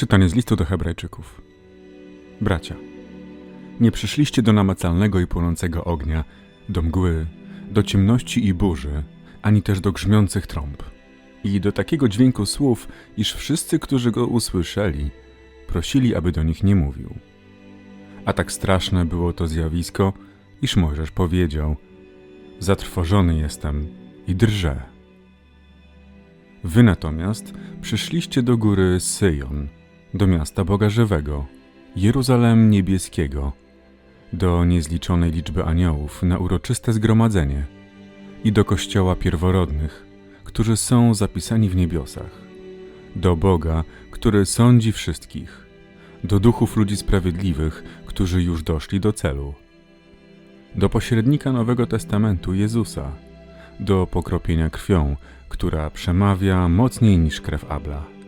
Czytanie z listu do Hebrajczyków. Bracia, nie przyszliście do namacalnego i płonącego ognia, do mgły, do ciemności i burzy, ani też do grzmiących trąb. I do takiego dźwięku słów, iż wszyscy, którzy go usłyszeli, prosili, aby do nich nie mówił. A tak straszne było to zjawisko, iż Mojżesz powiedział: Zatrwożony jestem i drżę. Wy natomiast przyszliście do góry Syjon, do miasta Boga Żywego, Jeruzalem Niebieskiego, do niezliczonej liczby aniołów na uroczyste zgromadzenie i do kościoła pierworodnych, którzy są zapisani w niebiosach, do Boga, który sądzi wszystkich, do duchów ludzi sprawiedliwych, którzy już doszli do celu, do pośrednika Nowego Testamentu Jezusa, do pokropienia krwią, która przemawia mocniej niż krew Abla